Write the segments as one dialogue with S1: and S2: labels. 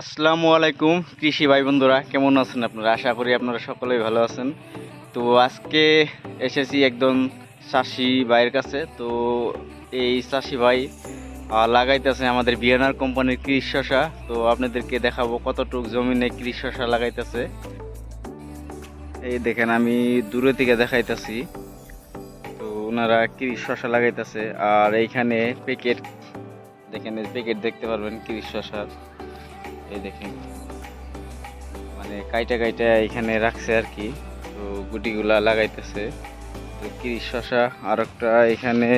S1: আসসালামু আলাইকুম, কৃষি ভাই বন্ধুরা, কেমন আছেন আপনারা? আশা করি আপনারা সকলেই ভালো আছেন। তো আজকে এসেছি একদম চাষি ভাইয়ের কাছে। তো এই চাষি ভাই লাগাইতেছে আমাদের বিয়ানার কোম্পানির কৃষি শশা। তো আপনাদেরকে দেখাবো কতটুক জমিনে কৃষি শশা লাগাইতেছে। এই দেখেন, আমি দূরে থেকে দেখাইতেছি। তো ওনারা কৃষি শশা লাগাইতেছে। আর এইখানে প্যাকেট দেখেন প্যাকেট দেখতে পারবেন কৃষি শশার। এই দেখেন। মানে কাইটা কাইটা এখানে রাখছে আর কি। তো গুটিগুলা লাগাইতেছে। তো কিরিশ শশা আর একটা এখানে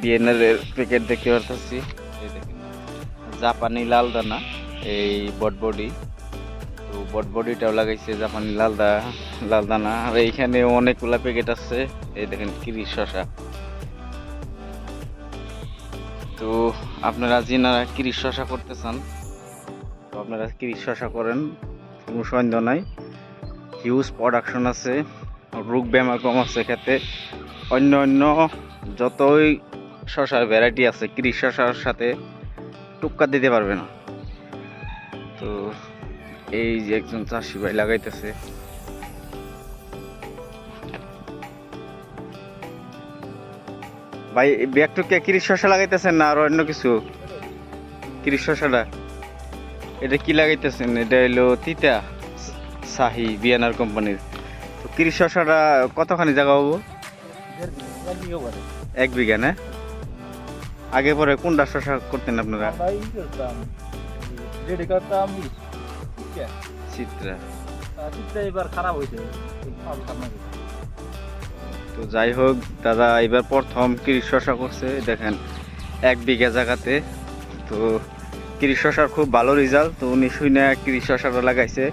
S1: বিএনএর প্যাকেট দেখতে পারতেছি। এই দেখেন। জাপানি লাল দানা, এই বটবডি তো বটবডিটাও লাগাইছে জাপানি লাল দা, লাল দানা। আর এইখানে অনেকগুলা প্যাকেট আছে। এই দেখেন কিরিশ শশা। তো আপনারা যিনারা কিরিশ শশা করতে চান আপনারা কৃষি শশা করেন? কোনো সন্দেহ নাই। হিউজ প্রোডাকশন আছে, রোগ বেমার কম আছে ক্ষেত্রে অন্য অন্য যতই শশার ভ্যারাইটি আছে, কৃষি শশার সাথে টুক্কা দিতে পারবে না। তো এই যে একজন চাষি ভাই লাগাইতেছে। ভাই ব্যাগটুকে কৃষি শশা লাগাইতেছেন না আর অন্য কিছু? কৃষ শশাটা এটা কি লাগাইতেছেন? এটা হলো তিতা শাহি বিয়ানার কোম্পানির। তো কৃষি শশাটা কতখানি জায়গা হব? এক বিঘা, না? আগে পরে কোনটা শশা করতেন আপনারা? চিত্রা। তো যাই হোক, দাদা এবার প্রথম কৃষি শশা করছে, দেখেন, এক বিঘা জায়গাতে। তো কৃষি শশার খুব ভালো রেজাল্ট তো উনি শুনে কৃষি লাগাইছে।